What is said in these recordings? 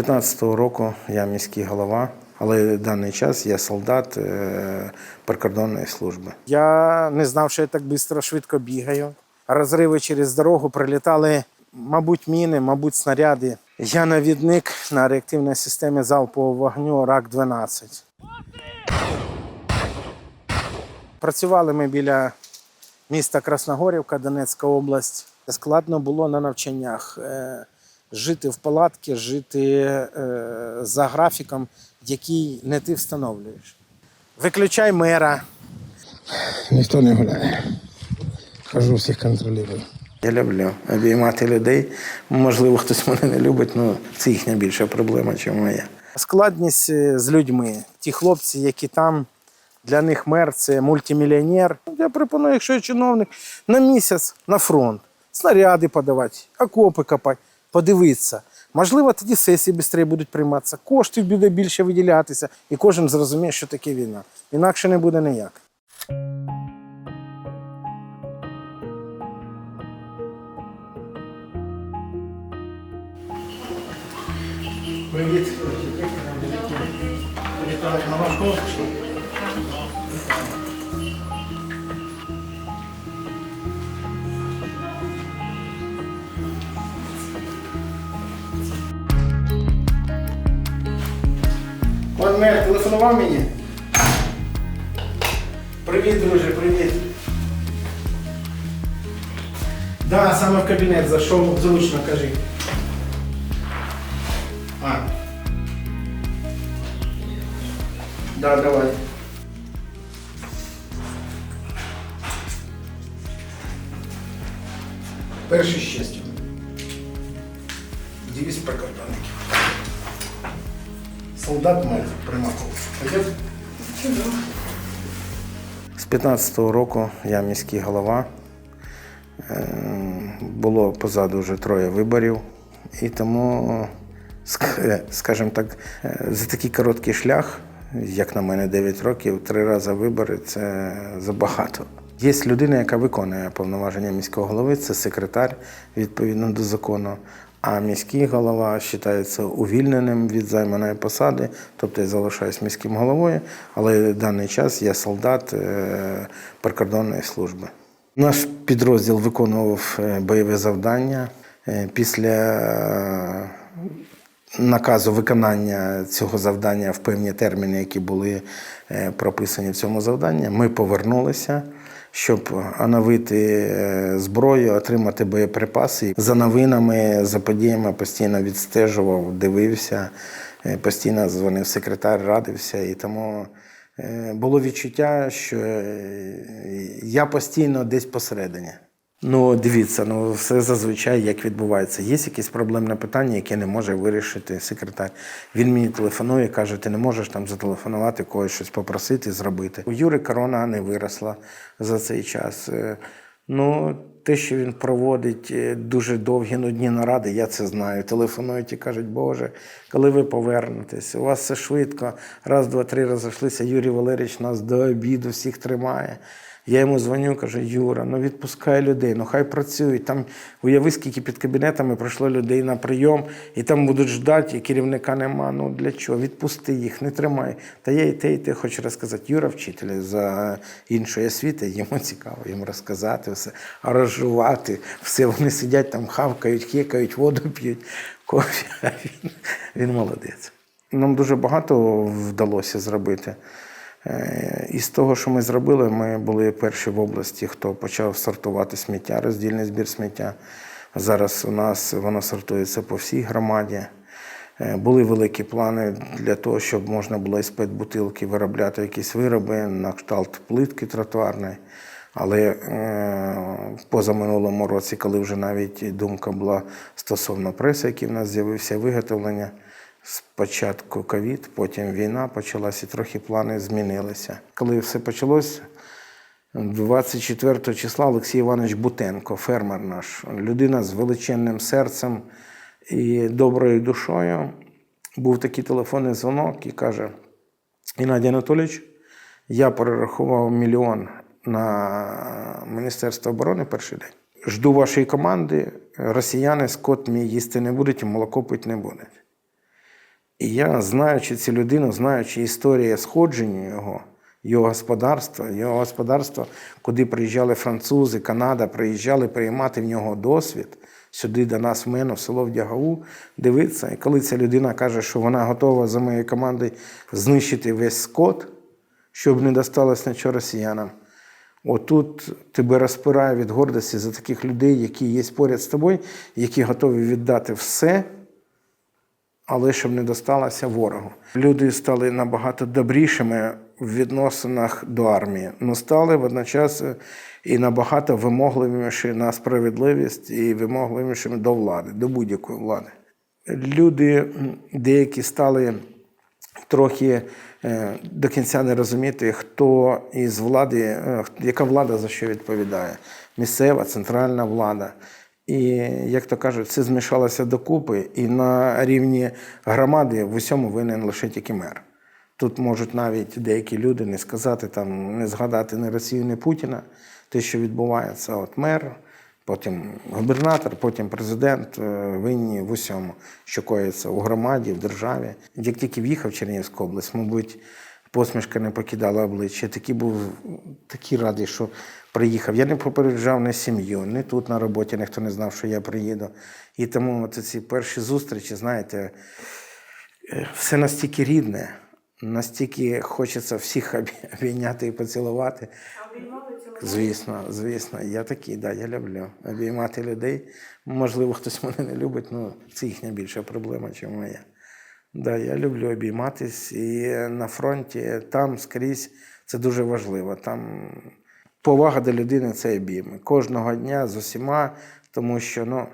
15-го року я міський голова, але в даний час я солдат е, прикордонної служби. Я не знав, що я так швидко швидко бігаю. Розриви через дорогу прилітали, мабуть, міни, мабуть, снаряди. Я навідник на реактивній системі залпового вогню РАК-12. Працювали ми біля міста Красногорівка, Донецька область. Складно було на навчаннях е, жити в палатці, жити е, за графіком, який не ти встановлюєш. Виключай мера, Ніхто не гуляє. Хожу всіх контролюю. Я люблю обіймати людей. Можливо, хтось мене не любить, але це їхня більша проблема, ніж моя. Складність е, з людьми. Ті хлопці, які там, для них мер це мультимільйонер. Я пропоную, якщо я чиновник, на місяць на фронт, снаряди подавати, окопи копати, подивитися. Можливо, тоді сесії швидше будуть прийматися, коштів буде більше виділятися, і кожен зрозуміє, що таке війна. Інакше не буде ніяк. Привіт. Вітаю на важко. Пан мер телефонував мені. Привіт, друже, привіт. Да, саме в кабінет зайшов, зручно кажи. А. Да, давай. Перший щастя. Девіз прикордонників. Солдат мер Примаков. З 15-го року я міський голова. Е, Було позаду вже троє виборів. І тому, скажімо так, е, за такий короткий шлях, як на мене, 9 років, три рази вибори це забагато. Є людина, яка виконує повноваження міського голови, це секретар відповідно до закону. А міський голова вважається увільненим від займаної посади, тобто я залишаюсь міським головою, але в даний час я солдат е, прикордонної служби. Наш підрозділ виконував е, бойове завдання. Е, Після наказу виконання цього завдання в певні терміни, які були прописані в цьому завданні, ми повернулися, щоб оновити е, зброю, отримати боєприпаси. За новинами, за подіями постійно відстежував, дивився, е, постійно дзвонив секретар, радився. І тому е, було відчуття, що е, я постійно десь посередині. Ну, дивіться, ну все зазвичай як відбувається. Є якесь проблемне питання, яке не може вирішити секретар. Він мені телефонує, каже, ти не можеш там зателефонувати, когось щось попросити, зробити. У Юри корона не виросла за цей час. Е, Ну, те, що він проводить е, дуже довгі нудні наради, я це знаю. Телефонують і кажуть, Боже, коли ви повернетесь, у вас все швидко. Раз, два, три розійшлися. Юрій Валерійович нас до обіду всіх тримає. Я йому дзвоню, кажу, Юра, ну відпускай людей, ну хай працюють. Там уяви, скільки під кабінетами пройшло людей на прийом, і там будуть ждати, і керівника нема. Ну для чого? Відпусти їх, не тримай. Та я і те, і те хочу розказати. Юра вчитель за іншої освіти, йому цікаво йому розказати все, розжувати. Все, вони сидять там, хавкають, хекають, воду п'ють, кофі. Він, він молодець. Нам дуже багато вдалося зробити. Е, Із того, що ми зробили, ми були перші в області, хто почав сортувати сміття, роздільний збір сміття. Зараз у нас воно сортується по всій громаді. Е, Були великі плани для того, щоб можна було із петбутилки виробляти якісь вироби на кшталт плитки тротуарної. Але е, позаминулому році, коли вже навіть думка була стосовно преси, який в нас з'явився, виготовлення, спочатку ковід, потім війна почалася, і трохи плани змінилися. Коли все почалось, 24 числа Олексій Іванович Бутенко, фермер наш, людина з величезним серцем і доброю душою, був такий телефонний дзвонок і каже: Геннадій Анатолійович, я перерахував мільйон на Міністерство оборони перший день. Жду вашої команди. Росіяни скот мій їсти не будуть молоко пити не будуть. І я, знаючи цю людину, знаючи історію сходження його, його господарства, його господарство, куди приїжджали французи, Канада, приїжджали приймати в нього досвід сюди до нас в мене, в село Вдягаву, дивитися. І коли ця людина каже, що вона готова за моєю командою знищити весь скот, щоб не досталось нічого росіянам. Отут тебе розпирає від гордості за таких людей, які є поряд з тобою, які готові віддати все, але щоб не досталося ворогу. Люди стали набагато добрішими в відносинах до армії, але стали водночас і набагато вимогливіші на справедливість і вимогливішими до влади, до будь-якої влади. Люди деякі стали трохи е, до кінця не розуміти, хто із влади, е, яка влада за що відповідає. Місцева, центральна влада. І, як то кажуть, це змішалося докупи, і на рівні громади в усьому винен лише тільки мер. Тут можуть навіть деякі люди не сказати, там, не згадати ні Росію, ні Путіна, те, що відбувається. От мер, потім губернатор, потім президент е, винні в усьому, що коїться у громаді, в державі. Як тільки в'їхав Чернігівську область, мабуть, посмішка не покидала обличчя. Такий був такий радий, що приїхав. Я не попереджав ні сім'ю, ні тут на роботі ніхто не знав, що я приїду. І тому ці перші зустрічі, знаєте, е, все настільки рідне, настільки хочеться всіх обійняти і поцілувати. Звісно, звісно, я такий, да, я люблю обіймати людей. Можливо, хтось мене не любить, але це їхня більша проблема, ніж моя. Да, я люблю обійматись і на фронті там скрізь це дуже важливо. Там повага до людини це обійми. Кожного дня з усіма, тому що ну,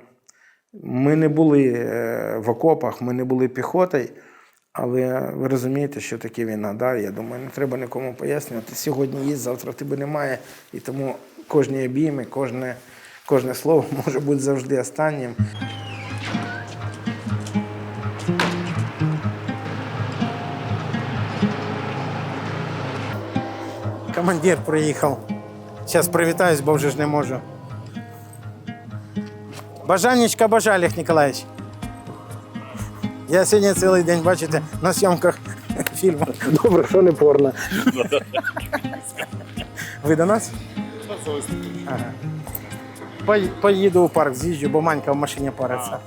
ми не були е, в окопах, ми не були піхотою, але ви розумієте, що таке війна. Да? Я думаю, не треба нікому пояснювати. Сьогодні є, завтра тебе немає. І тому кожні обійми, кожне, кожне слово може бути завжди останнім. Командир приїхав. Зараз привітаюсь, бо вже ж не можу. Бажанечка Бажаліх Ніколаївич. Я сьогодні цілий день, бачите, на зйомках фільму. Добре, що не порно. Ви до нас? Ага. Поїду у парк, з'їжджу, бо Манька в машині париться.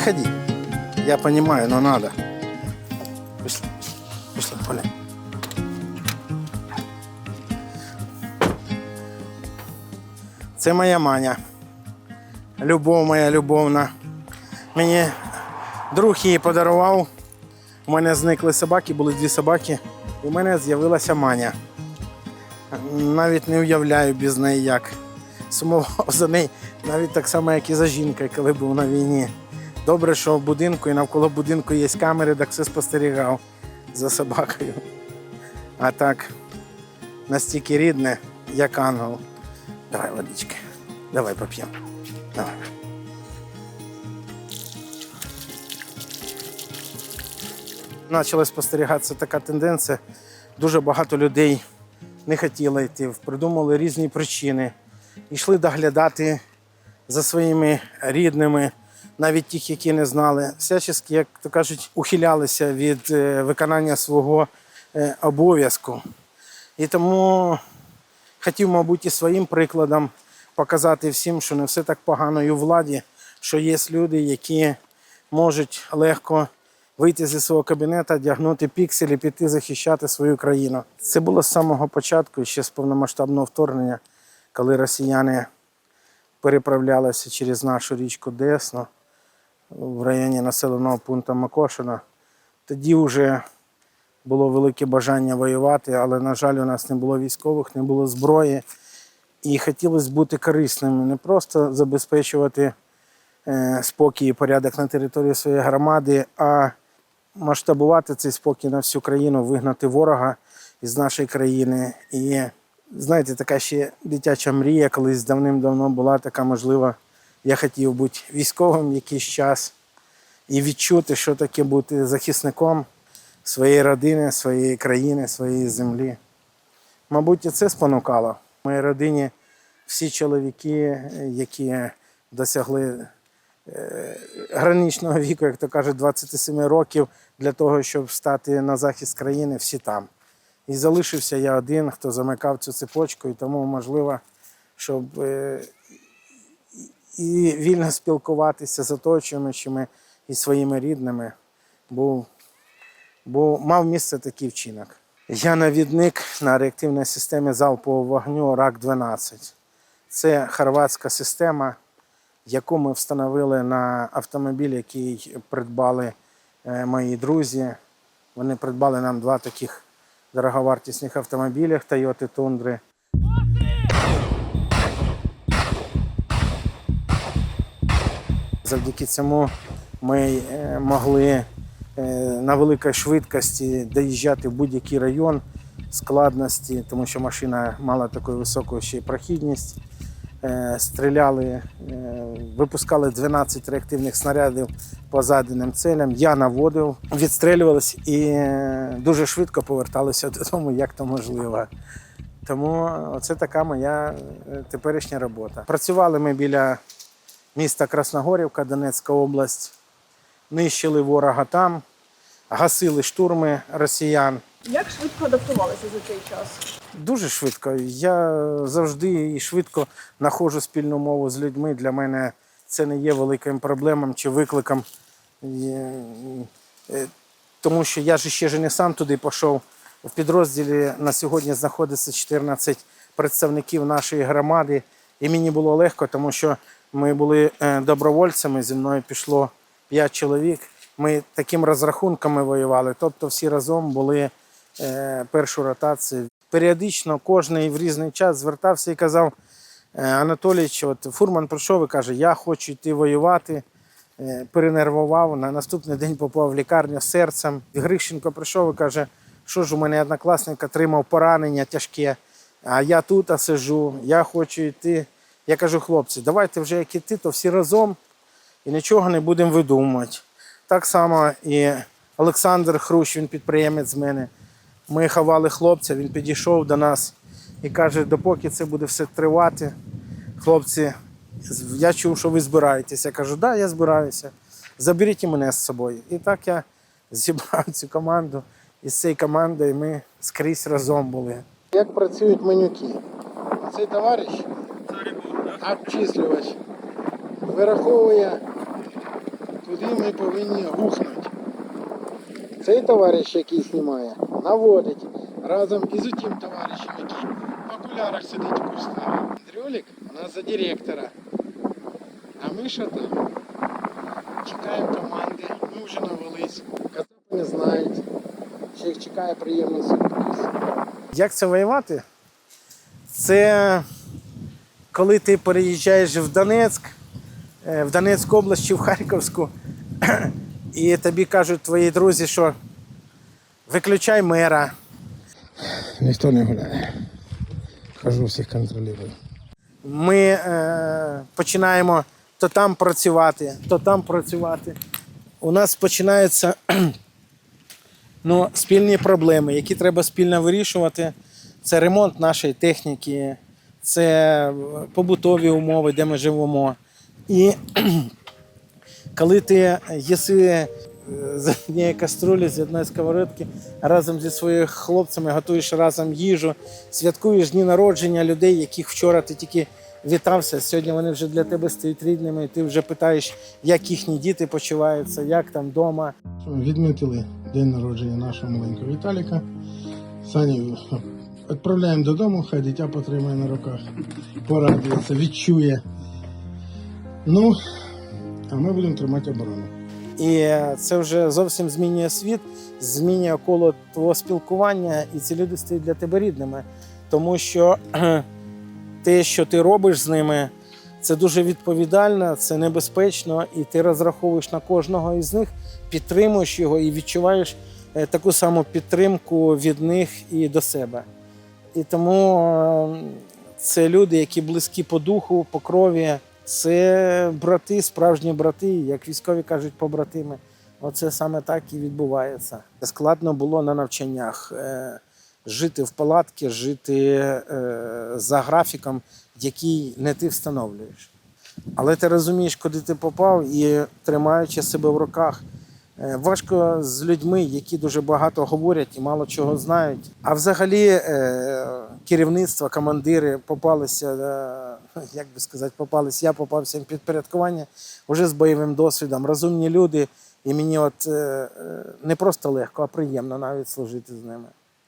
Выходи. Я понимаю, но надо. Пошли. Пошли, Поля. Це моя маня. Любов моя любовна. Мені друг її подарував. У мене зникли собаки, були дві собаки. У мене з'явилася маня. Навіть не уявляю без неї як. Сумував за нею навіть так само, як і за жінкою, коли був на війні. Добре, що в будинку і навколо будинку є камери, так все спостерігав за собакою. А так, настільки рідне, як ангел. Давай водички. Давай поп'ємо. Давай. Почала спостерігатися така тенденція. Дуже багато людей не хотіло йти, придумали різні причини. Йшли доглядати за своїми рідними, навіть тих, які не знали. Всячески, як то кажуть, ухилялися від е, виконання свого е, обов'язку. І тому хотів, мабуть, і своїм прикладом показати всім, що не все так погано і у владі, що є люди, які можуть легко вийти зі свого кабінету, одягнути пікселі, піти захищати свою країну. Це було з самого початку, ще з повномасштабного вторгнення, коли росіяни переправлялися через нашу річку Десну в районі населеного пункту Макошина. Тоді вже було велике бажання воювати, але, на жаль, у нас не було військових, не було зброї. І хотілося бути корисними, не просто забезпечувати е, спокій і порядок на території своєї громади, а масштабувати цей спокій на всю країну, вигнати ворога із нашої країни. І знаєте, така ще дитяча мрія, колись давним-давно була така можлива. Я хотів бути військовим якийсь час і відчути, що таке бути захисником своєї родини, своєї країни, своєї землі. Мабуть, і це спонукало. В моїй родині всі чоловіки, які досягли е, граничного віку, як то кажуть, 27 років для того, щоб стати на захист країни, всі там. І залишився я один, хто замикав цю цепочку, і тому можливо, щоб е, і вільно спілкуватися з оточуючими і своїми рідними, був, був, мав місце такий вчинок. Я навідник на реактивній системі залпового вогню РАК-12. Це хорватська система, яку ми встановили на автомобіль, який придбали е, мої друзі. Вони придбали нам два таких дороговартісних автомобілях Toyota Tundra. Завдяки цьому ми е, могли е, на великій швидкості доїжджати в будь-який район складності, тому що машина мала таку високу ще прохідність. Е, Стріляли, випускали 12 реактивних снарядів по заданим целям. Я наводив, відстрілювалися і дуже швидко поверталися додому, як то можливо. Тому це така моя теперішня робота. Працювали ми біля міста Красногорівка, Донецька область, нищили ворога там, гасили штурми росіян. Як швидко адаптувалися за цей час? Дуже швидко. Я завжди і швидко знаходжу спільну мову з людьми. Для мене це не є великим проблемом чи викликом. Е, Тому що я ж ще ж не сам туди пішов. В підрозділі на сьогодні знаходиться 14 представників нашої громади. І мені було легко, тому що ми були е, добровольцями, зі мною пішло 5 чоловік. Ми таким розрахунками воювали, тобто всі разом були е, першу ротацію. Періодично кожен в різний час звертався і казав: «Е, Анатолійович, от фурман прийшов і каже, я хочу йти воювати. Перенервував. На наступний день попав в лікарню серцем. Грищенко прийшов і каже, що ж у мене однокласник отримав поранення тяжке, а я тут а сижу, я хочу йти. Я кажу, хлопці, давайте вже як іти, то всі разом і нічого не будемо видумувати. Так само і Олександр Хрущ, він підприємець з мене. Ми ховали хлопця, він підійшов до нас і каже, допоки це буде все тривати, хлопці, я чув, що ви збираєтеся. Я кажу, да, я збираюся. Заберіть і мене з собою. І так я зібрав цю команду, і з цією командою ми скрізь разом були. Як працюють менюки? Цей товариш обчислювач вираховує, куди ми повинні гухнути. Цей товариш, який знімає, наводить разом із тим товаришем, який в окулярах сидить в кустах. Андрюлік у нас за директора. А ми що там? Чекаємо команди, ми вже навелись. Кацапи не знають. Ще їх чекає приємний сюрприз. Як це воювати? Це коли ти переїжджаєш в Донецьк, е, в Донецьку область чи в Харківську, і тобі кажуть твої друзі, що виключай мера. Ніхто не гуляє. Хожу всіх контролюю. Ми е, починаємо то там працювати, то там працювати. У нас починаються ну, спільні проблеми, які треба спільно вирішувати. Це ремонт нашої техніки, це побутові умови, де ми живемо. І коли ти їси е, з однієї каструлі, з одної сковородки, разом зі своїми хлопцями готуєш разом їжу, святкуєш дні народження людей, яких вчора ти тільки вітався. Сьогодні вони вже для тебе стають рідними, і ти вже питаєш, як їхні діти почуваються, як там вдома. Відмітили день народження нашого маленького Віталіка. Саню відправляємо додому, хай дитя потримає на руках, порадується, відчує. Ну, а ми будемо тримати оборону. І це вже зовсім змінює світ, змінює коло твого спілкування, і ці люди стають для тебе рідними. Тому що те, що ти робиш з ними, це дуже відповідально, це небезпечно, і ти розраховуєш на кожного із них, підтримуєш його і відчуваєш е, таку саму підтримку від них і до себе. І тому е, це люди, які близькі по духу, по крові. Це брати, справжні брати, як військові кажуть, побратими. Оце саме так і відбувається. Складно було на навчаннях е, жити в палатці, жити е, за графіком, який не ти встановлюєш. Але ти розумієш, куди ти попав, і тримаючи себе в руках. Е, Важко з людьми, які дуже багато говорять і мало чого знають. А взагалі е, керівництво, командири попалися, е, як би сказати, попалися. Я попався в підпорядкування вже з бойовим досвідом. Розумні люди, і мені от не просто легко, а приємно навіть служити з ними.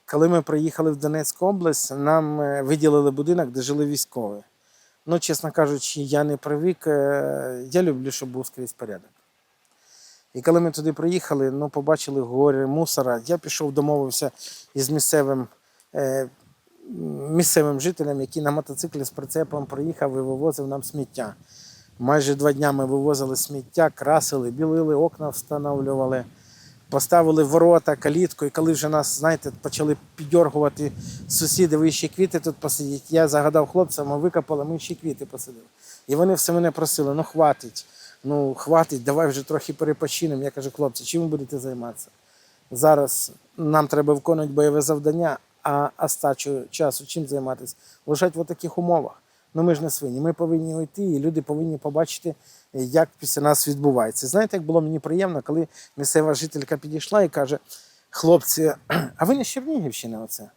Коли ми приїхали в Донецьку область, нам виділили будинок, де жили військові. Ну, чесно кажучи, я не привик. Я люблю, щоб був скрізь порядок. І коли ми туди приїхали, ну, побачили гори мусора, я пішов, домовився із місцевим, е, місцевим жителем, який на мотоциклі з прицепом приїхав і вивозив нам сміття. Майже два дня ми вивозили сміття, красили, білили, окна встановлювали, поставили ворота, калітку. І коли вже нас, знаєте, почали піддергувати сусіди, ви ще квіти тут посидіть. Я загадав хлопцям, ми викопали, ми ще квіти посадили. І вони все мене просили: ну хватить, ну хватить, давай вже трохи перепочинемо. Я кажу, хлопці, чим ви будете займатися? Зараз нам треба виконувати бойове завдання, а остачу часу чим займатися? Лежать в таких умовах. Ну ми ж не свині. Ми повинні уйти, і люди повинні побачити, як після нас відбувається. Знаєте, як було мені приємно, коли місцева жителька підійшла і каже: хлопці, а ви не з Чернігівщини оце?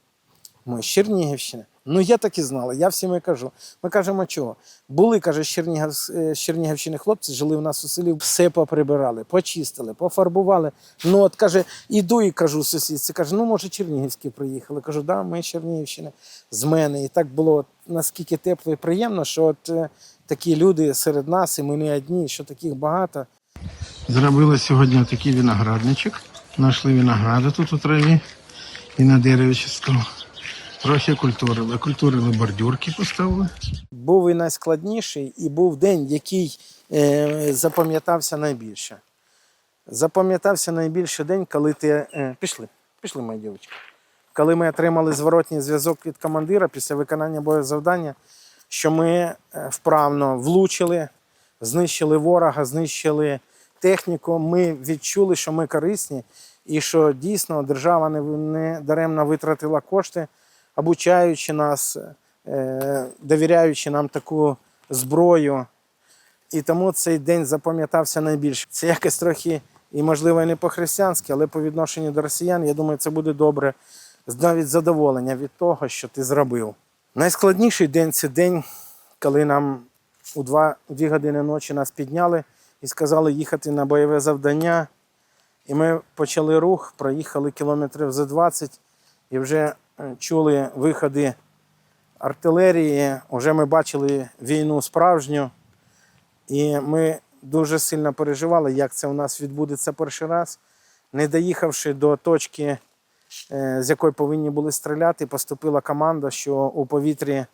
Ми з Чернігівщини. Ну я так і знала, я всім і кажу. Ми кажемо, чого? Були, каже, з, Чернігів, Чернігівщини хлопці, жили у нас у селі, все поприбирали, почистили, пофарбували. Ну от каже, іду і кажу сусідці, каже, ну може Чернігівські приїхали. Кажу, да, ми з Чернігівщини, з мене. І так було наскільки тепло і приємно, що от е, такі люди серед нас, і ми не одні, що таких багато. Зробили сьогодні такий виноградничок. Знайшли виногради тут у траві і на дереві частково. Трохи культурили. Культурили бордюрки, поставили. був і найскладніший, і був день, який е, запам'ятався найбільше. Запам'ятався найбільше день, коли ти. Е, пішли, пішли, мої дівчатки. Коли ми отримали зворотній зв'язок від командира після виконання боєзавдання, що ми е, вправно влучили, знищили ворога, знищили техніку. Ми відчули, що ми корисні, і що дійсно держава не даремно витратила кошти, обучаючи нас, е, довіряючи нам таку зброю. І тому цей день запам'ятався найбільше. Це якось трохи, і можливо, не по-християнськи, але по відношенню до росіян, я думаю, це буде добре. Навіть задоволення від того, що ти зробив. Найскладніший день це день, коли нам у 2, 2 години ночі нас підняли і сказали їхати на бойове завдання. І ми почали рух, проїхали кілометрів за 20 і вже чули виходи артилерії, вже ми бачили війну справжню. І ми дуже сильно переживали, як це у нас відбудеться перший раз. Не доїхавши до точки, е, з якої повинні були стріляти, поступила команда, що у повітрі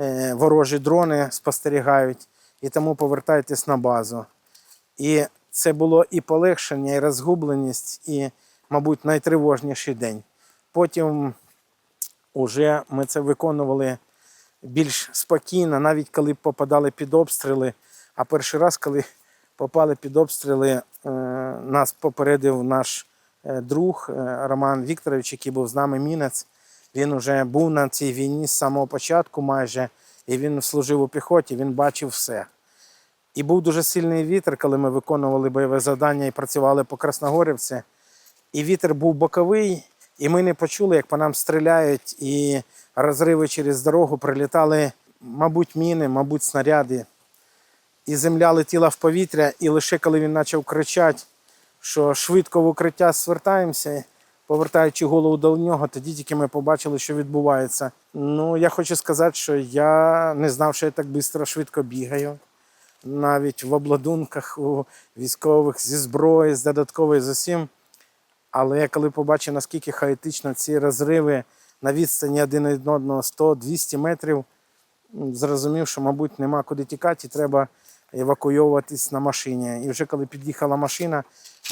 е, ворожі дрони спостерігають, і тому повертайтесь на базу. І це було і полегшення, і розгубленість, і, мабуть, найтривожніший день. Потім уже ми це виконували більш спокійно, навіть коли попадали під обстріли. А перший раз, коли попали під обстріли, е, нас попередив наш е, друг е, Роман Вікторович, який був з нами мінець. Він вже був на цій війні з самого початку майже, і він служив у піхоті, він бачив все. І був дуже сильний вітер, коли ми виконували бойове завдання і працювали по Красногорівці. І вітер був боковий, і ми не почули, як по нам стріляють, і розриви через дорогу прилітали, мабуть, міни, мабуть, снаряди. І земля летіла в повітря, і лише коли він почав кричати, що швидко в укриття звертаємося, повертаючи голову до нього, тоді тільки ми побачили, що відбувається. Ну, я хочу сказати, що я не знав, що я так швидко швидко бігаю. Навіть в обладунках у військових зі зброї, з додатковою з усім. Але я коли побачив, наскільки хаотично ці розриви на відстані один одного 100-200 метрів, зрозумів, що, мабуть, нема куди тікати, і треба евакуйовуватись на машині. І вже коли під'їхала машина,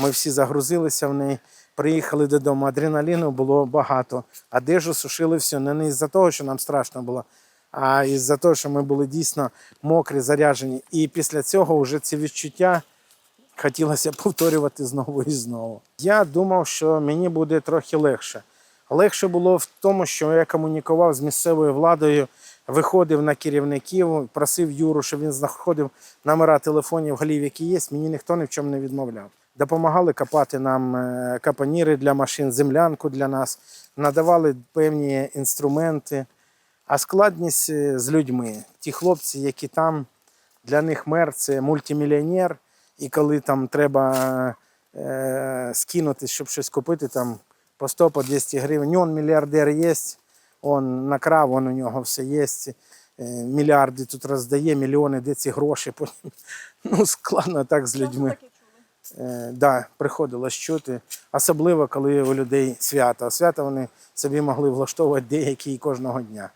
ми всі загрузилися в неї, приїхали додому. Адреналіну було багато. Одежу сушили все. Не із-за того, що нам страшно було, а із-за того, що ми були дійсно мокрі, заряджені. І після цього вже ці відчуття хотілося повторювати знову і знову. Я думав, що мені буде трохи легше. Легше було в тому, що я комунікував з місцевою владою, виходив на керівників, просив Юру, щоб він знаходив номера телефонів голів, які є. Мені ніхто ні в чому не відмовляв. Допомагали копати нам е, капоніри для машин, землянку для нас, надавали певні інструменти. А складність е, з людьми. Ті хлопці, які там, для них мер це мультимільйонер, і коли там треба е, скинути, щоб щось купити, там по 100 по 200 гривень. Он мільярдер є, он накрав, он у нього все є. Е, мільярди тут роздає, мільйони, де ці гроші. Ну, складно так з людьми. Е, да, приходилось чути, особливо коли у людей свято. А свято вони собі могли влаштовувати деякі кожного дня.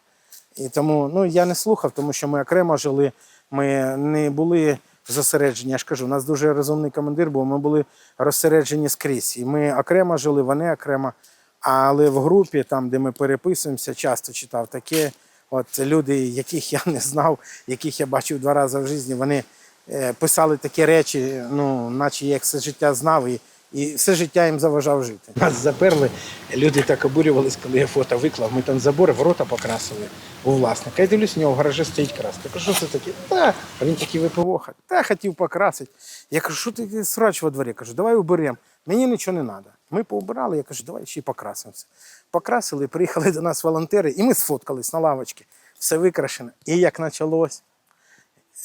І тому ну, я не слухав, тому що ми окремо жили, ми не були зосереджені. Я ж кажу, у нас дуже розумний командир був, ми були розсереджені скрізь. І ми окремо жили, вони окремо. Але в групі, там, де ми переписуємося, часто читав таке. От люди, яких я не знав, яких я бачив два рази в житті, вони е, писали такі речі, ну, наче я їх все життя знав і, і все життя їм заважав жити. Нас заперли, люди так обурювались, коли я фото виклав. Ми там забори, ворота покрасили у власника. Я дивлюсь, у нього в гаражі стоїть краска. Кажу, що це таке? Та, а він такий ВПОха. Та хотів покрасити. Я кажу, що ти срач во дворі? Кажу, давай уберемо. Мені нічого не треба. Ми поубирали, я кажу, давай ще й покрасимося. Покрасили, приїхали до нас волонтери, і ми сфоткались на лавочці. Все викрашено. І як почалось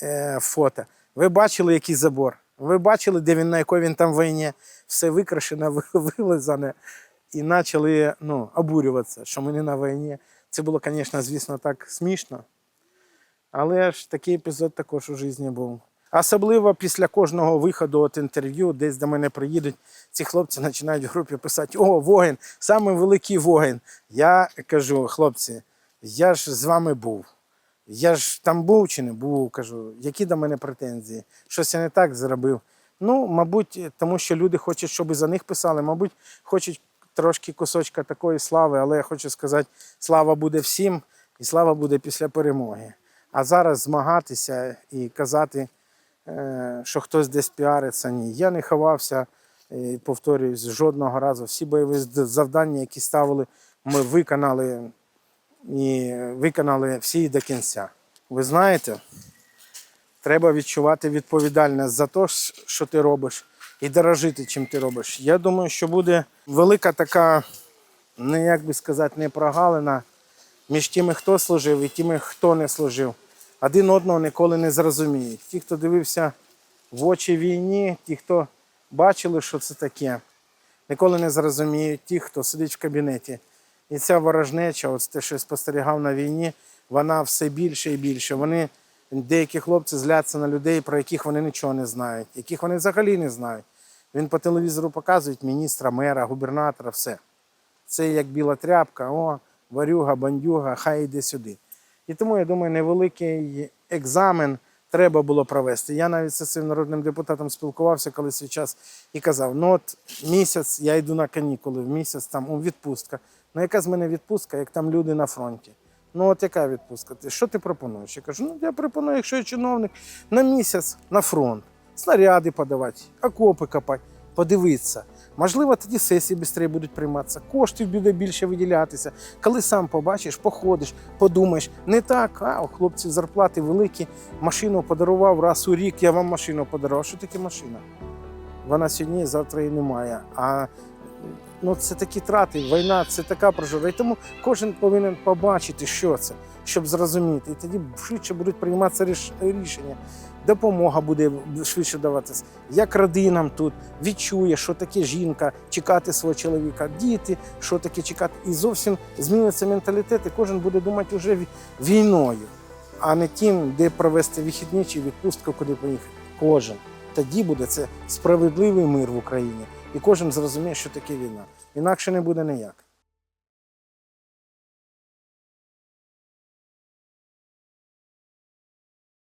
е, фото. Ви бачили, який забор? Ви бачили, де він, на якій він там війні? Все викрашено, вилизане. І почали ну, обурюватися, що ми не на війні. Це було, звісно, звісно, так смішно. Але ж такий епізод також у житті був. Особливо після кожного виходу от інтерв'ю, десь до мене приїдуть, ці хлопці починають в групі писати: О, воїн, самий великий воїн. Я кажу, хлопці, я ж з вами був. Я ж там був чи не був, кажу, які до мене претензії? Щось я не так зробив. Ну, мабуть, тому що люди хочуть, щоб за них писали, мабуть, хочуть трошки кусочка такої слави, але я хочу сказати, слава буде всім, і слава буде після перемоги. А зараз змагатися і казати, е, що хтось десь піариться, ні. Я не ховався, і, повторююсь, жодного разу. Всі бойові завдання, які ставили, ми виконали і виконали всі до кінця. Ви знаєте, треба відчувати відповідальність за те, що ти робиш, і дорожити, чим ти робиш. Я думаю, що буде велика така, ну як би сказати, не прогалина між тими, хто служив, і тими, хто не служив. Один одного ніколи не зрозуміють. Ті, хто дивився в очі війні, ті, хто бачили, що це таке, ніколи не зрозуміють ті, хто сидить в кабінеті. І ця ворожнеча, от те, що я спостерігав на війні, вона все більше і більше. Вони, деякі хлопці зляться на людей, про яких вони нічого не знають, яких вони взагалі не знають. Він по телевізору показує міністра, мера, губернатора, все. Це як біла тряпка, о, варюга, бандюга, хай йде сюди. І тому, я думаю, невеликий екзамен треба було провести. Я навіть зі своїм народним депутатом спілкувався коли свій час і казав: ну от місяць я йду на канікули, в місяць там у відпустка. Ну яка з мене відпустка, як там люди на фронті? Ну от яка відпустка? Ти що ти пропонуєш? Я кажу, ну я пропоную, якщо я чиновник, на місяць на фронт, снаряди подавати, окопи копати, подивитися. Можливо, тоді сесії швидше будуть прийматися, коштів буде більше виділятися. Коли сам побачиш, походиш, подумаєш, не так, а у хлопців зарплати великі, машину подарував раз у рік, я вам машину подарував. Що таке машина? Вона сьогодні, завтра її немає. А ну, це такі трати, війна це така прожива. І тому кожен повинен побачити, що це, щоб зрозуміти. І тоді швидше будуть прийматися рішення. Допомога буде швидше даватися. Як родинам тут відчує, що таке жінка, чекати свого чоловіка, діти, що таке чекати. І зовсім зміниться менталітет, і кожен буде думати вже ві- війною, а не тим, де провести вихідні чи відпустку, куди поїхати. Кожен. Тоді буде це справедливий мир в Україні. І кожен зрозуміє, що таке війна. Інакше не буде ніяк.